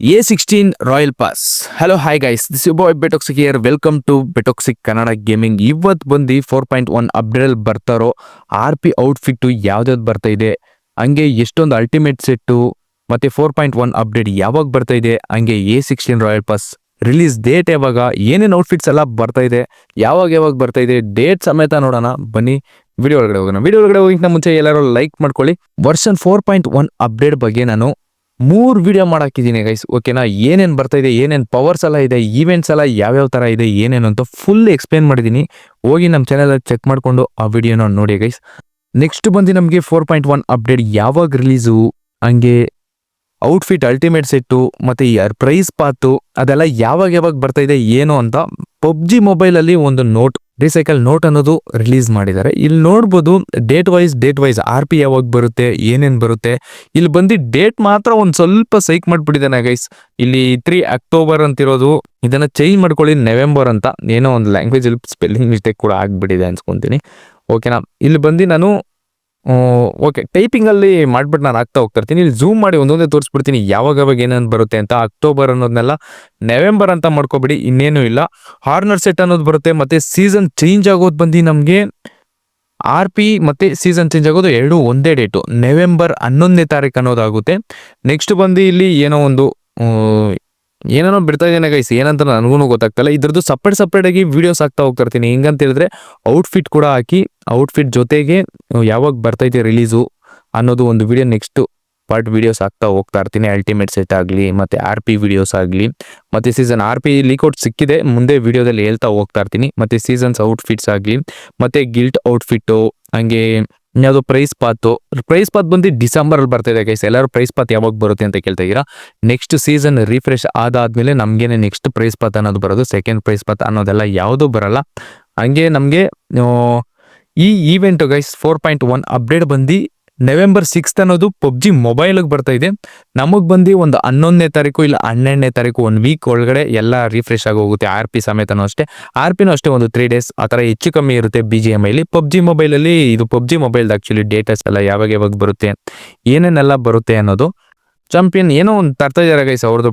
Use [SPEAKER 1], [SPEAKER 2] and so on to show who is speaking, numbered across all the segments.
[SPEAKER 1] A sixteen royal pass hello hi guys this you boy be toxic here welcome to be toxic Kannada gaming ಇವತ್ತು ಬಂದು four point one ಅಪ್ಡೇಟಲ್ಲಿ ಬರ್ತಾರೋ R P outfit ಯಾವ್ದಾವ್ದು ಬರ್ತಾ ಇದೆ, ಹಂಗೆ ಎಷ್ಟೊಂದು ultimate set ಮತ್ತೆ four point one update ಯಾವಾಗ ಬರ್ತಾ ಇದೆ, ಹಂಗೆ A sixteen royal pass release date ಯಾವಾಗ, ಏನೇನು ಔಟ್ಫಿಟ್ಸ್ ಎಲ್ಲ ಬರ್ತಾ ಇದೆ, ಯಾವಾಗ ಯಾವಾಗ ಬರ್ತಾ ಇದೆ ಡೇಟ್ ಸಮೇತ ನೋಡೋಣ. ಬನ್ನಿ ವಿಡಿಯೋ ಒಳಗಡೆ ಹೋಗೋಣ. ವಿಡಿಯೋ ಒಳಗಡೆ ಹೋಗಿಂತ ಮುಂಚೆ ಎಲ್ಲರೂ ಲೈಕ್ ಮಾಡ್ಕೊಳ್ಳಿ. Version four point one update ಬಗ್ಗೆ ನಾನು ಮೂರು ವಿಡಿಯೋ ಮಾಡಾಕಿದ್ದೀನಿ ಗೈಸ್ ಓಕೆನಾ ಏನೇನು ಬರ್ತಾ ಇದೆ, ಏನೇನು ಪವರ್ಸ್ ಎಲ್ಲ ಇದೆ ಈವೆಂಟ್ಸ್ ಎಲ್ಲ ಯಾವ್ಯಾವ ಥರ ಇದೆ, ಏನೇನು ಅಂತ ಫುಲ್ ಎಕ್ಸ್ಪ್ಲೇನ್ ಮಾಡಿದ್ದೀನಿ ಹೋಗಿ ನಮ್ಮ ಚಾನಲ್ ಚೆಕ್ ಮಾಡಿಕೊಂಡು ಆ ವಿಡಿಯೋನ ನೋಡಿ ಗೈಸ್ ನೆಕ್ಸ್ಟ್ ಬಂದು ನಮಗೆ ಫೋರ್ ಪಾಯಿಂಟ್ ಒನ್ ಅಪ್ಡೇಟ್ ಯಾವಾಗ ರಿಲೀಸು ಹಂಗೆ ಔಟ್ಫಿಟ್ ಅಲ್ಟಿಮೇಟ್ ಸೆಟ್ಟು ಮತ್ತು ಪ್ರೈಸ್ ಪಾತು ಅದೆಲ್ಲ ಯಾವಾಗ ಯಾವಾಗ ಬರ್ತಾ ಇದೆ, ಏನು ಅಂತ ಪಬ್ಜಿ ಮೊಬೈಲಲ್ಲಿ ಒಂದು ನೋಟ್ ರಿಸೈಕಲ್ ನೋಟ್ ಅನ್ನೋದು ರಿಲೀಸ್ ಮಾಡಿದ್ದಾರೆ. ಇಲ್ಲಿ ನೋಡ್ಬೋದು date wise date wise R P ಯಾವಾಗ ಬರುತ್ತೆ, ಏನೇನು ಬರುತ್ತೆ. ಇಲ್ಲಿ ಬಂದು ಡೇಟ್ ಮಾತ್ರ ಒಂದು ಸ್ವಲ್ಪ ಸೈಕ್ ಮಾಡಿಬಿಟ್ಟಿದ್ದಾನೆ ಗೈಸ್ ಇಲ್ಲಿ ತ್ರೀ ಅಕ್ಟೋಬರ್ ಅಂತಿರೋದು. ಇದನ್ನ ಚೇಂಜ್ ಮಾಡ್ಕೊಳ್ಳಿ ನವೆಂಬರ್ ಅಂತ. ಏನೋ ಒಂದು ಲ್ಯಾಂಗ್ವೇಜ್ ಸ್ಪೆಲ್ಲಿಂಗ್ ಮಿಸ್ಟೇಕ್ ಕೂಡ ಆಗಿಬಿಟ್ಟಿದೆ ಅನ್ಸ್ಕೊಂತೀನಿ. ಓಕೆನಾ ಇಲ್ಲಿ ಬಂದು ನಾನು ಓಕೆ ಟೈಪಿಂಗಲ್ಲಿ ಮಾಡ್ಬಿಟ್ಟು ನಾನು ಆಗ್ತಾ ಹೋಗ್ತಾ ಇರ್ತೀನಿ. ಇಲ್ಲಿ ಝೂಮ್ ಮಾಡಿ ಒಂದೊಂದೇ ತೋರಿಸ್ಬಿಡ್ತೀನಿ. ಯಾವಾಗ ಯಾವಾಗ ಏನೇನು ಬರುತ್ತೆ ಅಂತ. ಅಕ್ಟೋಬರ್ ಅನ್ನೋದನ್ನೆಲ್ಲ ನವೆಂಬರ್ ಅಂತ ಮಾಡ್ಕೊಬಿಡಿ. ಇನ್ನೇನು ಇಲ್ಲ. ಹಾರ್ನರ್ ಸೆಟ್ ಅನ್ನೋದು ಬರುತ್ತೆ. ಮತ್ತೆ ಸೀಸನ್ ಚೇಂಜ್ ಆಗೋದು ಬಂದು ನಮಗೆ ಆರ್ ಪಿ ಮತ್ತೆ ಸೀಸನ್ ಚೇಂಜ್ ಆಗೋದು ಎರಡು ಒಂದೇ ಡೇಟು ನವೆಂಬರ್ ಹನ್ನೊಂದನೇ ತಾರೀಕು ಅನ್ನೋದಾಗುತ್ತೆ. ನೆಕ್ಸ್ಟ್ ಬಂದು ಇಲ್ಲಿ ಏನೋ ಒಂದು ಏನೇನೋ ಬಿಡ್ತಾ ಇದ್ದೇನೆ ಗೈಸ್ ಏನಂತ ನನಗೂ ಗೊತ್ತಾಗ್ತಲ್ಲ. ಇದ್ರದ್ದು ಸಪ್ರೇಟ್ ಸಪ್ರೇಟ್ ಆಗಿ ವಿಡಿಯೋಸ್ ಆಗ್ತಾ ಹೋಗ್ತಾ ಇರ್ತೀನಿ ಹೆಂಗಂತ ಹೇಳಿದ್ರೆ ಔಟ್ಫಿಟ್ ಕೂಡ ಹಾಕಿ ಔಟ್ಫಿಟ್ ಜೊತೆಗೆ ಯಾವಾಗ ಬರ್ತೈತೆ ರಿಲೀಸು ಅನ್ನೋದು ಒಂದು ವಿಡಿಯೋ ನೆಕ್ಸ್ಟ್ ಪಾರ್ಟ್ ವಿಡಿಯೋಸ್ ಆಗ್ತಾ ಹೋಗ್ತಾ ಇರ್ತೀನಿ. ಅಲ್ಟಿಮೇಟ್ ಸೆಟ್ ಆಗಲಿ, ಮತ್ತೆ ಆರ್ ಪಿ ವಿಡಿಯೋಸ್ ಆಗಲಿ, ಮತ್ತೆ ಸೀಸನ್ ಆರ್ ಪಿ ಲೀಕೌಟ್ ಸಿಕ್ಕಿದೆ. ಮುಂದೆ ವಿಡಿಯೋದಲ್ಲಿ ಹೇಳ್ತಾ ಹೋಗ್ತಾ ಇರ್ತೀನಿ. ಮತ್ತೆ ಸೀಸನ್ಸ್ ಔಟ್ಫಿಟ್ಸ್ ಆಗಲಿ, ಮತ್ತೆ ಗಿಲ್ಟ್ ಔಟ್ಫಿಟ್ಟು ಹಂಗೆ ಯಾವುದು ಪ್ರೈಸ್ ಪಾತು ಪ್ರೈಸ್ ಪಾತ್ ಬಂದು ಡಿಸೆಂಬರಲ್ಲಿ ಬರ್ತಾ ಗೈಸ್ ಎಲ್ಲರೂ ಪ್ರೈಸ್ ಪಾತ್ ಯಾವಾಗ ಬರುತ್ತೆ ಅಂತ ಕೇಳ್ತಾ ಇದ್ದೀರಾ? ನೆಕ್ಸ್ಟ್ ಸೀಸನ್ ರಿಫ್ರೆಶ್ ಆದಾದ್ಮೇಲೆ ನಮಗೇನೆ ನೆಕ್ಸ್ಟ್ ಪ್ರೈಸ್ ಪಾತ್ ಅನ್ನೋದು ಬರೋದು. ಸೆಕೆಂಡ್ ಪ್ರೈಸ್ ಪಾತ್ ಅನ್ನೋದೆಲ್ಲ ಯಾವುದೂ ಬರಲ್ಲ. ಹಂಗೆ ನಮಗೆ ಈ event guys four point one update ಬಂದು ನವೆಂಬರ್ ಸಿಕ್ಸ್ತ್ ಅನ್ನೋದು ಪಬ್ಜಿ ಮೊಬೈಲಿಗೆ ಬರ್ತಾ ಇದೆ. ನಮಗೆ ಬಂದು ಒಂದು ಹನ್ನೊಂದನೇ ತಾರೀಕು ಇಲ್ಲ ಹನ್ನೆರಡನೇ ತಾರೀಕು ಒಂದು ವೀಕ್ ಒಳಗಡೆ ಎಲ್ಲ ರಿಫ್ರೆಶ್ ಆಗಿ ಹೋಗುತ್ತೆ. ಆರ್ ಪಿ ಸಮೇತನೂ ಅಷ್ಟೇ. ಆರ್ ಪಿನೂ ಅಷ್ಟೇ ಒಂದು ತ್ರೀ ಡೇಸ್ ಆ ಥರ ಹೆಚ್ಚು ಕಮ್ಮಿ ಇರುತ್ತೆ ಬಿ ಜಿ ಎಂ ಐಲಿ ಪಬ್ಜಿ ಮೊಬೈಲಲ್ಲಿ ಇದು ಪಬ್ಜಿ ಮೊಬೈಲ್ದು ಆ್ಯಕ್ಚುಲಿ ಡೇಟಾಸ್ ಎಲ್ಲ ಯಾವಾಗ ಯಾವಾಗ ಬರುತ್ತೆ, ಏನೇನೆಲ್ಲ ಬರುತ್ತೆ ಅನ್ನೋದು. ಚಾಂಪಿಯನ್ ಏನೋ ಒಂದು ತರ್ತಾ ಇದ್ದಾರೆ ಗೈಸ್ ಅವ್ರದ್ದು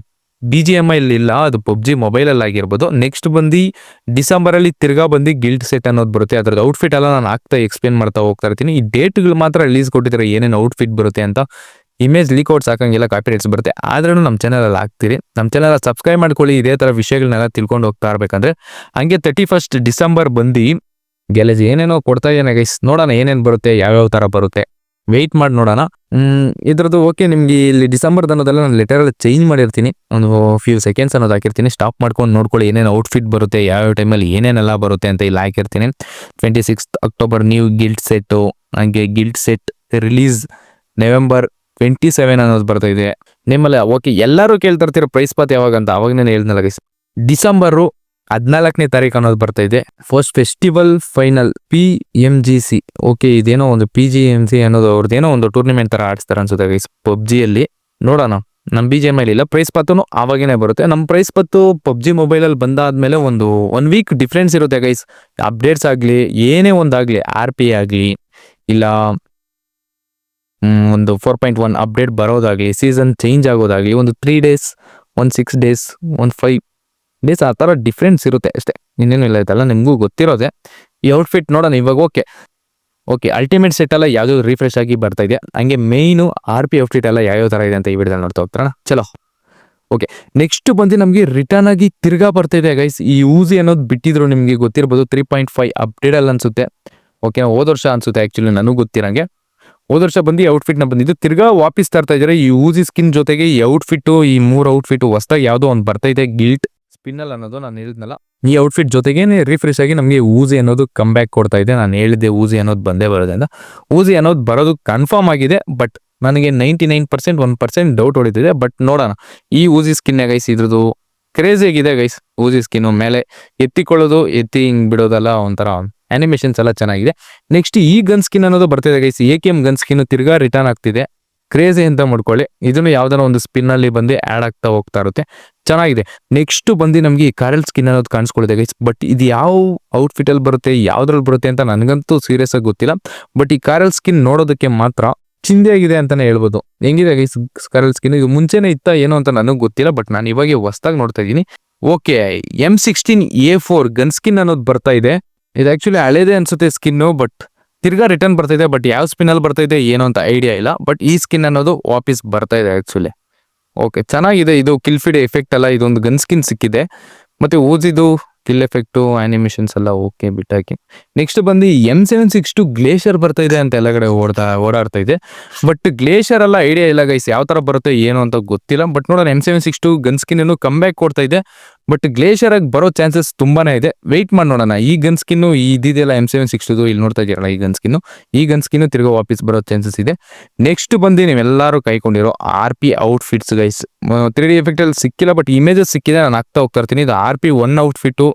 [SPEAKER 1] ಬಿ ಜಿ ಎಂ ಐಲಿ ಇಲ್ಲ, ಅದು ಪಬ್ಜಿ ಮೊಬೈಲಲ್ಲಿ ಆಗಿರ್ಬೋದು. ನೆಕ್ಸ್ಟ್ ಬಂದು ಡಿಸೆಂಬರಲ್ಲಿ ತಿರ್ಗಾ ಬಂದು ಗಿಲ್ಟ್ ಸೆಟ್ ಅನ್ನೋದು ಬರುತ್ತೆ. ಅದ್ರದ್ದು ಔಟ್ಫಿಟ್ ಎಲ್ಲ ನಾನು ಆಗ್ತಾ ಎಕ್ಸ್ಪ್ಲೇನ್ ಮಾಡ್ತಾ ಹೋಗ್ತಾ ಇರ್ತೀನಿ. ಈ ಡೇಟ್ಗಳು ಮಾತ್ರ ರಿಲೀಸ್ ಕೊಟ್ಟಿದ್ದಾರೆ ಏನೇನು ಔಟ್ಫಿಟ್ ಬರುತ್ತೆ ಅಂತ image leak leakouts copyrights ಬರುತ್ತೆ. ಆದ್ರೂ ನಮ್ಮ ಚಾನಲಲ್ಲಿ ಹಾಕ್ತೀರಿ ನಮ್ಮ ಚಾನಲ್ ಸಬ್ಸ್ಕ್ರೈಬ್ ಮಾಡ್ಕೊಳ್ಳಿ. ಇದೇ ಥರ ವಿಷಯಗಳನ್ನೆಲ್ಲ ತಿಳ್ಕೊಂಡು ಹೋಗ್ತಾ ಇರಬೇಕಂದ್ರೆ, ಹಂಗೆ ತರ್ಟಿ ಫಸ್ಟ್ ಡಿಸೆಂಬರ್ ಬಂದು ಗೆಲೇಜ್ ಏನೇನೋ ಕೊಡ್ತಾ ಇದ್ದಾನೆ ಗೈಸ್ ನೋಡೋಣ ಏನೇನು ಬರುತ್ತೆ, ಯಾವ್ಯಾವ ಥರ ಬರುತ್ತೆ. ವೆಯ್ಟ್ ಮಾಡಿ ನೋಡೋಣ. ಇದರದ್ದು ಓಕೆ ನಿಮಗೆ ಇಲ್ಲಿ ಡಿಸೆಂಬರ್ ಅನ್ನೋದೆಲ್ಲ ನಾನು ಲೆಟರಲ್ಲಿ ಚೇಂಜ್ ಮಾಡಿರ್ತೀನಿ. ಒಂದು ಫ್ಯೂ ಸೆಕೆಂಡ್ಸ್ ಅನ್ನೋದು ಹಾಕಿರ್ತೀನಿ. ಸ್ಟಾಪ್ ಮಾಡ್ಕೊಂಡು ನೋಡ್ಕೊಳ್ಳಿ ಏನೇನು ಔಟ್ಫಿಟ್ ಬರುತ್ತೆ ಯಾವ ಯಾವ ಟೈಮಲ್ಲಿ ಏನೇನೆಲ್ಲ ಬರುತ್ತೆ ಅಂತ ಇಲ್ಲಿ ಹಾಕಿರ್ತೀನಿ. Twenty six October new gilt set ಹಾಗೆ gilt set release November twenty seven ಅನ್ನೋದು ಬರ್ತಾ ಇದೆ. ನಿಮ್ಮಲ್ಲಿ ಓಕೆ ಎಲ್ಲರೂ ಕೇಳ್ತಾ ಇರ್ತೀರ ಪ್ರೈಸ್ ಪಾತ್ ಯಾವಾಗ ಅಂತ ಅವಾಗ ನಾನು ಹೇಳ್ದಲ್ಲ ಗೈಸ್ ಡಿಸೆಂಬರು ಹದಿನಾಲ್ಕನೇ ತಾರೀಕು ಅನ್ನೋದು ಬರ್ತಾ ಇದೆ. First festival final P M G C okay ಇದೇನೋ ಒಂದು ಪಿ ಜಿ ಎಂ ಸಿ ಅನ್ನೋದು ಅವ್ರದ್ದೇನೋ ಒಂದು ಟೂರ್ನಿಮೆಂಟ್ ತರ ಆಡಿಸ್ತಾರೆ ಅನ್ಸುತ್ತೆ ಗೈಸ್ ಪಬ್ಜಿಯಲ್ಲಿ. ನೋಡೋಣ. ನಮ್ಮ ಬಿ ಜಿ ಎಂ ಇಲ್ಲ ಪ್ರೈಸ್ ಪತ್ತೂ ಆವಾಗೇನೆ ಬರುತ್ತೆ. ನಮ್ಮ ಪ್ರೈಸ್ ಪತ್ತು ಪಬ್ಜಿ ಮೊಬೈಲಲ್ಲಿ ಬಂದಾದ್ಮೇಲೆ ಒಂದು ಒನ್ ವೀಕ್ ಡಿಫ್ರೆನ್ಸ್ ಇರುತ್ತೆ ಗೈಸ್ ಅಪ್ಡೇಟ್ಸ್ ಆಗಲಿ, ಏನೇ ಒಂದಾಗಲಿ ಆರ್ ಪಿ ಆಗಲಿ, ಇಲ್ಲ ಒಂದು ಫೋರ್ ಪಾಯಿಂಟ್ ಒನ್ ಅಪ್ಡೇಟ್ ಬರೋದಾಗಲಿ ಸೀಸನ್ ಚೇಂಜ್ ಆಗೋದಾಗಲಿ, ಒಂದು ತ್ರೀ ಡೇಸ್ ಒಂದು ಸಿಕ್ಸ್ ಡೇಸ್ ಒಂದು ಫೈವ್ ಡೇಸ್ ಆ ಥರ ಡಿಫ್ರೆನ್ಸ್ ಇರುತ್ತೆ ಅಷ್ಟೇ. ಇನ್ನೇನು ಇಲ್ಲ ಇದೆಲ್ಲ ನಿಮಗೂ ಗೊತ್ತಿರೋದೆ. ಈ ಔಟ್ಫಿಟ್ ನೋಡೋಣ, ಇವಾಗ ಓಕೆ ಓಕೆ ಅಲ್ಟಿಮೇಟ್ ಸೆಟ್ ಎಲ್ಲ ಯಾವುದು ರಿಫ್ರೆಶ್ ಆಗಿ ಬರ್ತಾ ಇದೆ. ಹಂಗೆ ಮೇಯ್ನು ಆರ್ ಪಿ ಔಟ್ಫಿಟ್ ಎಲ್ಲ ಯಾವ್ಯಾವ ಥರ ಇದೆ ಅಂತ ಈ ವಿಡಿಯೋದಲ್ಲಿ ನೋಡ್ತಾ ಹೋಗ್ತಾರ ಚಲೋ. ಓಕೆ ನೆಕ್ಸ್ಟ್ ಬಂದು ನಮಗೆ ರಿಟರ್ನ್ ಆಗಿ ತಿರ್ಗಾ ಬರ್ತಾ ಇದೆ ಗೈಸ್ ಈ ಯೂಸಿ ಅನ್ನೋದು ಬಿಟ್ಟಿದ್ರು ನಿಮಗೆ ಗೊತ್ತಿರ್ಬೋದು. ತ್ರೀ ಪಾಯಿಂಟ್ ಫೈವ್ ಅಪ್ಡೇಟಲ್ಲಿ ಅನ್ಸುತ್ತೆ. ಓಕೆ ಹೋದ ವರ್ಷ ಅನ್ಸುತ್ತೆ ಆ್ಯಕ್ಚುಲಿ ನನಗೂ ಗೊತ್ತಿರಂಗೆ ಹೋದ ವರ್ಷ ಬಂದು ಈ ಔಟ್ಫಿಟ್ನ ಬಂದಿದ್ದು ತಿರ್ಗಾ ವಾಪಸ್ ತರ್ತಾ ಇದ್ದಾರೆ ಈ ಯೂಸಿ ಸ್ಕಿನ್ ಜೊತೆಗೆ ಈ ಔಟ್ಫಿಟ್ಟು ಈ ಮೂರು ಔಟ್ಫಿಟ್ಟು ಹೊಸ್ದಾಗಿ ಯಾವುದೋ ಒಂದು ಬರ್ತಾ ಇದೆ. ಗಿಲ್ಟ್ ಸ್ಪಿನ್ನಲ್ ಅನ್ನೋದು ನಾನು ಹೇಳಿದ್ನಲ್ಲ. ಈ ಔಟ್ಫಿಟ್ ಜೊತೆಗೇನೆ ರಿಫ್ರೆಶ್ ಆಗಿ ನಮಗೆ ಊಜಿ ಅನ್ನೋದು ಕಮ್ ಬ್ಯಾಕ್ ಕೊಡ್ತಾ ಇದೆ. ನಾನು ಹೇಳಿದ್ದೆ ಊಜಿ ಅನ್ನೋದು ಬಂದೇ ಬರೋದ್ರಿಂದ ಊಜಿ ಅನ್ನೋದು ಬರೋದು ಕನ್ಫರ್ಮ್ ಆಗಿದೆ ಬಟ್ ನನಗೆ ninety nine percent one percent doubt ಹೊಡಿತಿದೆ but ನೋಡೋಣ. ಈ ಊಜಿ ಸ್ಕಿನ್ ಗೈಸ್ ಇದ್ರದ್ದು ಕ್ರೇಜಿ ಆಗಿದೆ ಗೈಸ್ ಊಜಿ ಸ್ಕಿನ್ನು ಮೇಲೆ ಎತ್ತಿಕೊಳ್ಳೋದು, ಎತ್ತಿ ಹಿಂಗೆ ಬಿಡೋದಲ್ಲ ಒಂಥರ ಅನಿಮೇಷನ್ಸ್ ಎಲ್ಲ ಚೆನ್ನಾಗಿದೆ. ನೆಕ್ಸ್ಟ್ ಈ ಗನ್ ಸ್ಕಿನ್ ಅನ್ನೋದು ಬರ್ತಿದೆ guys A K M gun skin ತಿರ್ಗಾ ರಿಟರ್ನ್ ಆಗ್ತಿದೆ. ಕ್ರೇಜಿ ಅಂತ ಮಾಡ್ಕೊಳ್ಳಿ. ಇದನ್ನು ಯಾವ್ದಾರ ಒಂದು ಸ್ಪಿನ್ ಅಲ್ಲಿ ಬಂದು ಆ್ಯಡ್ ಆಗ್ತಾ ಹೋಗ್ತಾ ಇರುತ್ತೆ. ಚೆನ್ನಾಗಿದೆ. ನೆಕ್ಸ್ಟ್ ಬಂದು ನಮಗೆ ಈ ಕಾರಲ್ ಸ್ಕಿನ್ ಅನ್ನೋದು ಕಾಣಿಸ್ಕೊಳ್ಳಿದೆ ಗೈಸ್ ಬಟ್ ಇದು ಯಾವ ಔಟ್ಫಿಟ್ ಅಲ್ಲಿ ಬರುತ್ತೆ, ಯಾವ್ದ್ರಲ್ಲಿ ಬರುತ್ತೆ ಅಂತ ನನಗಂತೂ ಸೀರಿಯಸ್ ಆಗಿ ಗೊತ್ತಿಲ್ಲ. ಬಟ್ ಈ ಕಾರಲ್ ಸ್ಕಿನ್ ನೋಡೋದಕ್ಕೆ ಮಾತ್ರ ಚಿಂದಿ ಆಗಿದೆ ಅಂತಾನೆ ಹೇಳ್ಬೋದು. ಹೆಂಗಿದೆ ಗೈಸ್ ಕಾರಲ್ ಸ್ಕಿನ್ ಇದು ಮುಂಚೆನೆ ಇತ್ತ ಏನೋ ಅಂತ ನನಗೆ ಗೊತ್ತಿಲ್ಲ ಬಟ್ ನಾನು ಇವಾಗ ಹೊಸ್ದಾಗಿ ನೋಡ್ತಾ ಇದ್ದೀನಿ. Okay M sixteen A four gun skin ಅನ್ನೋದು ಬರ್ತಾ ಇದೆ. ಇದು ಆಕ್ಚುಲಿ ಹಳೇದೇ ಅನ್ಸುತ್ತೆ ಸ್ಕಿನ್ನು ಬಟ್ ತಿರ್ಗಾ ರಿಟರ್ನ್ ಬರ್ತಾ ಇದೆ ಬಟ್ ಯಾವ ಸ್ಪಿನ್ ಅಲ್ಲಿ ಬರ್ತಾ ಇದೆ ಏನೋ ಅಂತ ಐಡಿಯಾ ಇಲ್ಲ. ಬಟ್ ಈ ಸ್ಕಿನ್ ಅನ್ನೋದು ವಾಪಸ್ ಬರ್ತಾ ಇದೆ ಆಕ್ಚುಲಿ ಓಕೆ ಚೆನ್ನಾಗಿದೆ ಇದು ಕಿಲ್ಫಿಡ್ ಎಫೆಕ್ಟ್ ಅಲ್ಲ ಇದೊಂದು ಗನ್ ಸ್ಕಿನ್ ಸಿಕ್ಕಿದೆ. ಮತ್ತೆ ಓದಿದು ಕಿಲ್ ಎಫೆಕ್ಟು ಆನಿಮೇಷನ್ಸ್ ಎಲ್ಲ ಓಕೆ ಬಿಟ್ಟಾಕಿ. ನೆಕ್ಸ್ಟ್ ಬಂದು M seven six two glacier ಬರ್ತಾ ಇದೆ ಅಂತ ಎಲ್ಲ ಕಡೆ ಓಡ್ತಾ, ಓಡಾಡ್ತಾ ಇದೆ. ಬಟ್ ಗ್ಲೇಷಿಯರ್ ಎಲ್ಲ ಐಡಿಯಾ ಇಲ್ಲ ಗೈಸ್ ಯಾವ ತರ ಬರುತ್ತೆ, ಏನು ಅಂತ ಗೊತ್ತಿಲ್ಲ. ಬಟ್ ನೋಡೋಣ M seven six two gun skin come back ಕೊಡ್ತಾ ಇದೆ. ಬಟ್ ಗ್ಲೇಷಿಯರ್ ಆಗಿ ಬರೋ ಚಾನ್ಸಸ್ ತುಂಬಾನೇ ಇದೆ. ವೆಯ್ಟ್ ಮಾಡಿ ನೋಡೋಣ. ಈ ಗನ್ ಸ್ಕಿನ್ನು ಇದಿದೆಯಲ್ಲ ಎಂ ಸೆವೆನ್ ಸಿಕ್ಸ್ ಟು ಇಲ್ಲಿ ನೋಡ್ತಾ ಇದೀರಲ್ಲ ಈ ಗನ್ ಸ್ಕಿನ್ನು ಈ ಗನ್ ಸ್ಕಿನ್ನು ತಿರ್ಗಾ ವಾಪಸ್ ಬರೋ ಚಾನ್ಸಸ್ ಇದೆ. ನೆಕ್ಸ್ಟ್ ಬಂದು ನೀವೆಲ್ಲರೂ ಕೈಕೊಂಡಿರೋ R P outfits guys three D effect ಅಲ್ಲಿ ಸಿಕ್ಕಿಲ್ಲ ಬಟ್ ಇಮೇಜಸ್ ಸಿಕ್ಕಿದೆ. ನಾನು ಆಗ್ತಾ ಹೋಗ್ತಾ ಇರ್ತೀನಿ. ಇದು ಆರ್ ಪಿ ಒನ್ ಔಟ್ಫಿಟ್ಟು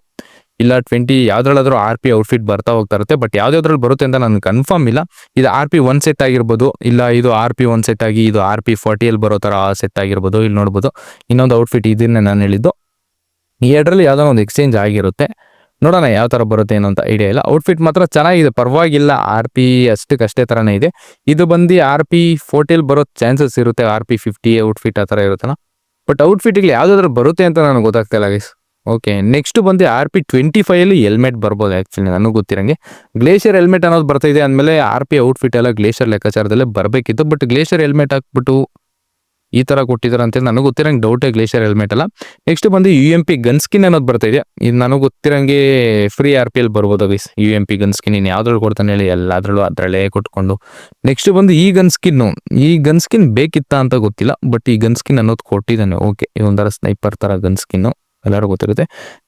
[SPEAKER 1] ಇಲ್ಲ ಟ್ವೆಂಟಿ ಯಾವ್ದ್ರಲ್ಲಾದ್ರೂ ಆರ್ ಪಿ ಔಟ್ಫಿಟ್ ಬರ್ತಾ ಹೋಗ್ತಾ ಇರುತ್ತೆ. ಬಟ್ ಯಾವ್ದಾದ್ರಲ್ಲಿ ಬರುತ್ತೆ ಅಂತ ನನಗೆ ಕನ್ಫರ್ಮ್ ಇಲ್ಲ. ಇದು ಆರ್ ಪಿ ಒನ್ ಸೆಟ್ ಆಗಿರ್ಬೋದು. ಇಲ್ಲ, ಇದು ಆರ್ ಪಿ ಒನ್ ಸೆಟ್ ಆಗಿ, ಇದು ಆರ್ ಪಿ ಫಾರ್ಟಿಯಲ್ಲಿ ಬರೋ ಥರ ಸೆಟ್ ಆಗಿರ್ಬೋದು. ಇಲ್ಲಿ ನೋಡ್ಬೋದು. ಇನ್ನೊಂದು ಔಟ್ಫಿಟ್ ಇದನ್ನೇ ನಾನು ಹೇಳಿದ್ದು. ಈ ಎರಡರಲ್ಲಿ ಯಾವುದೋ ಒಂದು ಎಕ್ಸ್ಚೇಂಜ್ ಆಗಿರುತ್ತೆ. ನೋಡೋಣ ಯಾವ ಥರ ಬರುತ್ತೆ ಏನೋ ಅಂತ ಐಡಿಯಾ ಇಲ್ಲ. ಔಟ್ಫಿಟ್ ಮಾತ್ರ ಚೆನ್ನಾಗಿದೆ. ಪರವಾಗಿಲ್ಲ. ಆರ್ ಪಿ ಅಷ್ಟಕ್ಕೆ ಅಷ್ಟೇ ಥರನೇ ಇದೆ. ಇದು ಬಂದು ಆರ್ ಪಿ ಫೋರ್ಟಿಲ್ ಬರೋ ಚಾನ್ಸಸ್ ಇರುತ್ತೆ. ಆರ್ ಪಿ ಫಿಫ್ಟಿ ಔಟ್ಫಿಟ್ ಆ ಥರ ಇರುತ್ತಲ್ಲ. ಬಟ್ ಔಟ್ಫಿಟ್ಗೆ ಯಾವುದಾದ್ರೂ ಬರುತ್ತೆ ಅಂತ ನನಗೆ ಗೊತ್ತಾಗ್ತಾ ಇಲ್ಲ ಗೈಸ್ ಓಕೆ ನೆಕ್ಸ್ಟ್ ಬಂದು ಆರ್ ಪಿ ಟ್ವೆಂಟಿ ಫೈವಲ್ಲಿ ಹೆಲ್ಮೆಟ್ ಬರ್ಬೋದು ಆ್ಯಕ್ಚುಲಿ ನನಗೆ ಗೊತ್ತಿರಂಗೆ. ಗ್ಲೇಷಿಯರ್ ಹೆಲ್ಮೆಟ್ ಅನ್ನೋದು ಬರ್ತಾ ಇದೆ ಅಂದಮೇಲೆ ಆರ್ ಪಿ ಔಟ್ಫಿಟ್ ಎಲ್ಲ ಗ್ಲೇಷಿಯರ್ ಲೆಕ್ಕಾಚಾರದಲ್ಲೇ ಬರಬೇಕಿತ್ತು. ಬಟ್ ಗ್ಲೇಷಿಯರ್ ಹೆಲ್ಮೆಟ್ ಹಾಕ್ಬಿಟ್ಟು ಈ ತರ ಕೊಟ್ಟಿದ್ದಾರೆ ಅಂತ ನನಗೆ ಗೊತ್ತಿರಂಗೆ ಡೌಟೇ ಗ್ಲೇಷಿಯರ್ ಹೆಲ್ಮೆಟ್ ಅಲ್ಲ. ನೆಕ್ಸ್ಟ್ ಬಂದು U M P gun skin ಅನ್ನೋದು ಬರ್ತಾ ಇದೆ. ಇದು ನನಗೆ ಗೊತ್ತಿರಂಗೆ ಫ್ರೀ ಆರ್ ಪಿ ಎಲ್ ಬರ್ಬೋದು guys U M P gun skin ಇನ್ನು ಯಾವ್ದ್ರಲ್ಲಿ ಕೊಡ್ತಾನೆ ಹೇಳಿ ಎಲ್ಲಾದ್ರಲ್ಲೂ ಅದರಲ್ಲೇ ಕೊಟ್ಕೊಂಡು. ನೆಕ್ಸ್ಟ್ ಬಂದು ಈ ಗನ್ ಸ್ಕಿನ್ ಈ ಗನ್ ಸ್ಕಿನ್ ಬೇಕಿತ್ತ ಅಂತ ಗೊತ್ತಿಲ್ಲ ಬಟ್ ಈ ಗನ್ ಸ್ಕಿನ್ ಅನ್ನೋದು ಕೊಟ್ಟಿದ್ದಾನೆ. ಓಕೆ ಇದೊಂಥರ ಸ್ನೈಪರ್ ಥರ ಗನ್ ಸ್ಕಿನ್ ಎಲ್ಲರೂ ಗೊತ್ತಿರುತ್ತೆ.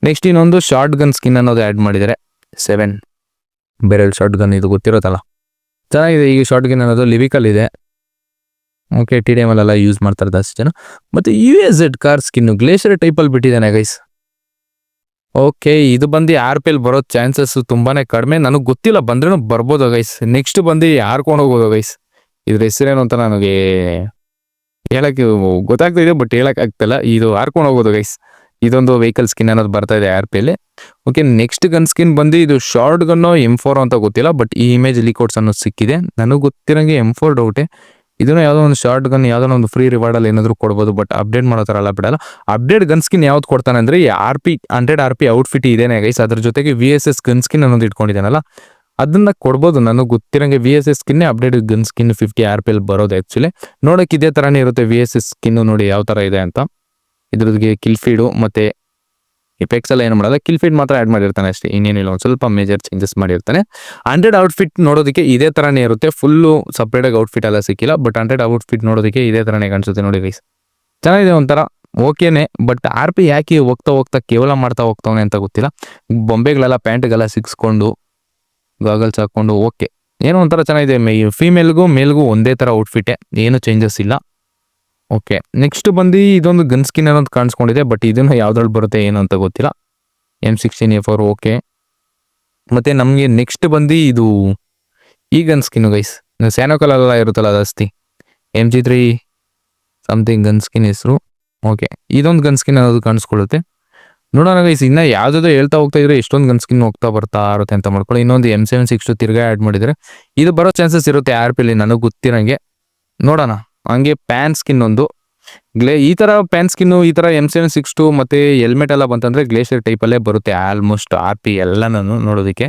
[SPEAKER 1] ನೆಕ್ಸ್ಟ್ ಇನ್ನೊಂದು ಶಾರ್ಟ್ ಗನ್ ಸ್ಕಿನ್ ಅನ್ನೋದು ಆ್ಯಡ್ ಮಾಡಿದ್ದಾರೆ. ಸೆವೆನ್ ಬೇರೆ ಶಾರ್ಟ್ ಗನ್ ಇದು ಗೊತ್ತಿರುತ್ತಲ್ಲ. ಚೆನ್ನಾಗಿದೆ, ಈ ಶಾರ್ಟ್ ಗನ್ ಅನ್ನೋದು ಲಿವಿಕಲ್ ಇದೆ. ಓಕೆ ಟಿ ಡಿ ಎಂ ಎಲ್ಲ ಯೂಸ್ ಮಾಡ್ತಾರೆ ಜಾಸ್ತಿ ಜನ. ಮತ್ತು ಯು ಎಸ್ ಎಡ್ ಕಾರ್ ಸ್ಕಿನ್ನು ಗ್ಲೇಷಿಯರ್ ಟೈಪಲ್ಲಿ ಬಿಟ್ಟಿದ್ದಾನೆ ಗೈಸ್ ಓಕೆ ಇದು ಬಂದು ಆರ್ ಪಿ ಎಲ್ ಬರೋ ಚಾನ್ಸಸ್ ತುಂಬಾ ಕಡಿಮೆ. ನನಗೆ ಗೊತ್ತಿಲ್ಲ ಬಂದ್ರೂ ಬರ್ಬೋದು ಗೈಸ್ ನೆಕ್ಸ್ಟ್ ಬಂದು ಯಾರ್ಕೊಂಡು ಹೋಗೋದು ಗೈಸ್ ಇದ್ರ ಹೆಸರೇನು ಅಂತ ನನಗೆ ಹೇಳಕ್ಕೆ ಗೊತ್ತಾಗ್ತಾ ಇದೆ ಬಟ್ ಆಗ್ತಿಲ್ಲ. ಇದು ಹಾರ್ಕೊಂಡು ಹೋಗೋದು ಗೈಸ್ ಇದೊಂದು ವೆಹಿಕಲ್ ಸ್ಕಿನ್ ಅನ್ನೋದು ಬರ್ತಾ ಇದೆ ಆರ್ ಪಿ ಎಲ್ಲಿ ಓಕೆ ನೆಕ್ಸ್ಟ್ ಗನ್ ಸ್ಕಿನ್ ಬಂದು ಇದು ಶಾರ್ಟ್ ಗನ್ನು ಎಂ ಫೋರ್ ಅಂತ ಗೊತ್ತಿಲ್ಲ ಬಟ್ ಈ ಇಮೇಜ್ ಲೀಕೋಟ್ಸ್ ಅನ್ನೋದು ಸಿಕ್ಕಿದೆ. ನನಗೆ ಗೊತ್ತಿರೋಂಗೆ ಎಂ ಫೋರ್ ಡೌಟೆ ಇದನ್ನ ಯಾವುದೋ ಒಂದು ಶಾರ್ಟ್ ಗನ್ ಯಾವುದೋ ಒಂದು ಫ್ರೀ ರಿವಾರ್ಡ್ ಅಲ್ಲಿ ಏನಾದ್ರು ಕೊಡ್ಬೋದು ಬಟ್ ಅಪ್ಡೇಟ್ ಮಾಡೋ ಥರ ಎಲ್ಲ ಬಿಡಲ್ಲ. ಅಪ್ಡೇಟ್ ಗನ್ ಸ್ಕಿನ್ ಯಾವ್ದು ಕೊಡ್ತಾನೆ ಅಂದ್ರೆ ಈ R P hundred R P outfit ಇದೇನೆ ಗೈಸ್ ಅದ್ರ ಜೊತೆಗೆ V S S gun skin ಅನ್ನೋದು ಇಟ್ಕೊಂಡಿದ್ದಾನಲ್ಲ? ಅದನ್ನ ಕೊಡ್ಬೋದು, ನನಗೆ ಗೊತ್ತಿರಂಗೆ V S S ಸ್ಕಿನ್ನೇ update gun skin fifty R P L ಬರೋದು ಆ್ಯಕ್ಚುಲಿ ನೋಡೋಕೆ ಇದೇ ಥರನೇ ಇರುತ್ತೆ ವಿ ಎಸ್ ಎಸ್ ಸ್ಕಿನ್ ನೋಡಿ ಯಾವ ಥರ ಇದೆ ಅಂತ. ಇದ್ರದ್ಗೆ ಕಿಲ್ಫೀಡು ಮತ್ತೆ ಎಫೆಕ್ಟ್ಸ್ ಎಲ್ಲ ಏನು ಮಾಡಲ್ಲ ಫಿಟ್ ಮಾತ್ರ ಆ್ಯಡ್ ಮಾಡಿರ್ತಾನೆ ಅಷ್ಟೇ ಇನ್ನೇನಿಲ್ಲ ಒಂದು ಸ್ವಲ್ಪ ಮೇಜರ್ ಚೇಂಜಸ್ ಮಾಡಿರ್ತಾನೆ. ಹಂಡ್ರೆಡ್ ಔಟ್ಫಿಟ್ ನೋಡೋದಕ್ಕೆ ಇದೇ ಥರನೇ ಇರುತ್ತೆ ಫುಲ್ಲು ಸಪ್ರೇಟಾಗಿ ಔಟ್ಫಿಟ್ ಎಲ್ಲ ಸಿಕ್ಕಿಲ್ಲ ಬಟ್ ಹಂಡ್ರೆಡ್ ಔಟ್ಫಿಟ್ ನೋಡೋದಕ್ಕೆ ಇದೇ ಥರನೇ ಕಾಣಿಸುತ್ತೆ ನೋಡಿ ಗೈಸ್ ಚೆನ್ನಾಗಿದೆ ಒಂಥರ ಓಕೆನೆ ಬಟ್ ಆರ್ ಪಿ ಯಾಕೆ ಹೋಗ್ತಾ ಹೋಗ್ತಾ ಕೇವಲ ಮಾಡ್ತಾ ಹೋಗ್ತಾವನೆ ಅಂತ ಗೊತ್ತಿಲ್ಲ. ಬೊಂಬೆಗಳೆಲ್ಲ ಪ್ಯಾಂಟ್ಗೆಲ್ಲ ಸಿಕ್ಸ್ಕೊಂಡು ಗಾಗಲ್ಸ್ ಹಾಕ್ಕೊಂಡು ಓಕೆ ಏನೋ ಒಂಥರ ಚೆನ್ನಾಗಿದೆ ಫೀಮೇಲ್ಗೂ ಮೇಲ್ಗೂ ಒಂದೇ ಥರ ಔಟ್ಫಿಟ್ಟೆ ಏನು ಚೇಂಜಸ್ ಇಲ್ಲ. ಓಕೆ ನೆಕ್ಸ್ಟ್ ಬಂದು ಇದೊಂದು ಗನ್ ಸ್ಕಿನ್ ಅನ್ನೋದು ಕಾಣಿಸ್ಕೊಂಡಿದೆ ಬಟ್ ಇದನ್ನು ಯಾವ್ದ್ರಲ್ಲಿ ಬರುತ್ತೆ ಏನು ಅಂತ ಗೊತ್ತಿಲ್ಲ. M sixteen A four okay ಮತ್ತೆ ನಮಗೆ ನೆಕ್ಸ್ಟ್ ಬಂದು ಇದು ಈ ಗನ್ ಸ್ಕಿನ್ ಗೈಸ್ ಸ್ಯಾನೋಕಲೆಲ್ಲ ಇರುತ್ತಲ್ಲ ಜಾಸ್ತಿ. M G three something gun skin ಹೆಸರು. ಓಕೆ ಇದೊಂದು ಗನ್ ಸ್ಕಿನ್ ಅನ್ನೋದು ಕಾಣಿಸ್ಕೊಳ್ಳುತ್ತೆ. ನೋಡೋಣ ಗೈಸ್ ಇನ್ನ ಯಾವ್ದಾದ್ರು ಹೇಳ್ತಾ ಹೋಗ್ತಾ ಇದ್ರೆ ಎಷ್ಟೊಂದು ಗನ್ ಸ್ಕಿನ್ ಹೋಗ್ತಾ ಬರ್ತಾ ಇರುತ್ತೆ ಅಂತ ಮಾಡ್ಕೊಳ್ಳಿ. ಇನ್ನೊಂದು ಎಂ ಸೆವೆನ್ ಸಿಕ್ಸ್ ತಿರ್ಗಾ ಆ್ಯಡ್ ಮಾಡಿದ್ರೆ ಇದು ಬರೋ ಚಾನ್ಸಸ್ ಇರುತ್ತೆ ಆರ್ ಪಿಲಿ ನನಗೆ ಗೊತ್ತಿರೋಂಗೆ. ನೋಡೋಣ. ಹಂಗೆ ಪ್ಯಾನ್ ಸ್ಕಿನ್ ಒಂದು. ಗ್ಲೇ, ಈ ಥರ ಪ್ಯಾನ್ ಸ್ಕಿನ್ನು, ಈ ಥರ ಎಂ ಸೆವೆನ್ ಸಿಕ್ಸ್ ಟು ಮತ್ತು ಹೆಲ್ಮೆಟ್ ಎಲ್ಲ ಬಂತಂದರೆ ಗ್ಲೇಷಿಯರ್ ಟೈಪಲ್ಲೇ ಬರುತ್ತೆ ಆಲ್ಮೋಸ್ಟ್ ಆರ್ ಪಿ ಎಲ್ಲ ನಾನು ನೋಡೋದಕ್ಕೆ.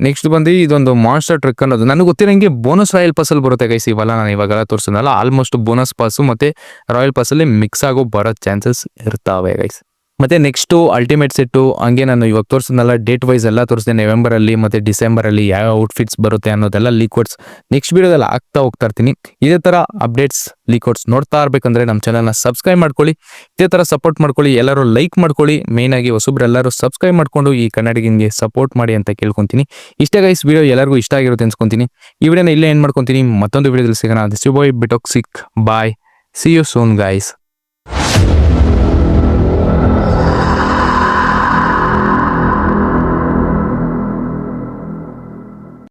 [SPEAKER 1] ನೆಕ್ಸ್ಟ್ ಬಂದು ಇದೊಂದು ಮಾನ್ಸ್ಟರ್ ಟ್ರಿಕ್ ಅನ್ನೋದು. ನನಗೆ ಗೊತ್ತಿರೋಂಗೆ ಬೋನಸ್ ರಾಯಲ್ ಪಾಸಲ್ಲಿ ಬರುತ್ತೆ ಗೈಸ್ ಇವೆಲ್ಲ ನಾನು ಇವಾಗೆಲ್ಲ ತೋರಿಸಿದ್ನಲ್ಲ ಆಲ್ಮೋಸ್ಟ್ ಬೋನಸ್ ಪಾಸು ಮತ್ತು ರಾಯಲ್ ಪಾಸಲ್ಲಿ ಮಿಕ್ಸ್ ಆಗೋ ಬರೋ ಚಾನ್ಸಸ್ ಇರ್ತಾವೆ ಗೈಸ್ ಮತ್ತೆ ನೆಕ್ಸ್ಟ್ ಅಲ್ಟಿಮೇಟ್ ಸೆಟ್ಟು ಹಂಗೆ ನಾನು ಇವಾಗ ತೋರಿಸಿದ್ನಲ್ಲ ಡೇಟ್ ವೈಸ್ ಎಲ್ಲ ತೋರಿಸಿದೆ ನವೆಂಬರ್ ಅಲ್ಲಿ ಮತ್ತೆ ಡಿಸೆಂಬರ್ ಅಲ್ಲಿ ಯಾವ ಔಟ್ಫಿಟ್ಸ್ ಬರುತ್ತೆ ಅನ್ನೋದೆಲ್ಲ ಲೀಕ್ವರ್ಡ್ಸ್ ನೆಕ್ಸ್ಟ್ ವಿಡಿಯೋದಲ್ಲಿ ಆಗ್ತಾ ಹೋಗ್ತಾ ಇರ್ತೀನಿ. ಇದೇ ತರ ಅಪ್ಡೇಟ್ಸ್ ಲೀಕ್ವರ್ಡ್ಸ್ ನೋಡ್ತಾ ಇರಬೇಕಂದ್ರೆ ನಮ್ಮ ಚಾನಲ್ನ ಸಬ್ಸ್ಕ್ರೈಬ್ ಮಾಡ್ಕೊಳ್ಳಿ. ಇದೇ ತರ ಸಪೋರ್ಟ್ ಮಾಡ್ಕೊಳ್ಳಿ, ಎಲ್ಲರೂ ಲೈಕ್ ಮಾಡ್ಕೊಳ್ಳಿ. ಮೇನ್ ಆಗಿ ಹೊಸಬ್ರು ಎಲ್ಲರೂ ಸಬ್ಸ್ಕ್ರೈಬ್ ಮಾಡ್ಕೊಂಡು ಈ ಕನ್ನಡಿಗನ್ಗೆ ಸಪೋರ್ಟ್ ಮಾಡಿ ಅಂತ ಕೇಳ್ಕೊಂತೀನಿ. ಇಷ್ಟೇ ಗೈಸ್ ವಿಡಿಯೋ ಎಲ್ಲರಿಗೂ ಇಷ್ಟ ಆಗಿರುತ್ತೆ ಅನ್ಸ್ಕೊಂತೀನಿ. ಈ ವಿಡಿಯೋನ ಇಲ್ಲೇ ಏನು ಮಾಡ್ಕೊಂತೀನಿ. ಮತ್ತೊಂದು ವಿಡಿಯೋದಲ್ಲಿ ಸಿಗೋಣ. This boy be toxic boy see you soon guys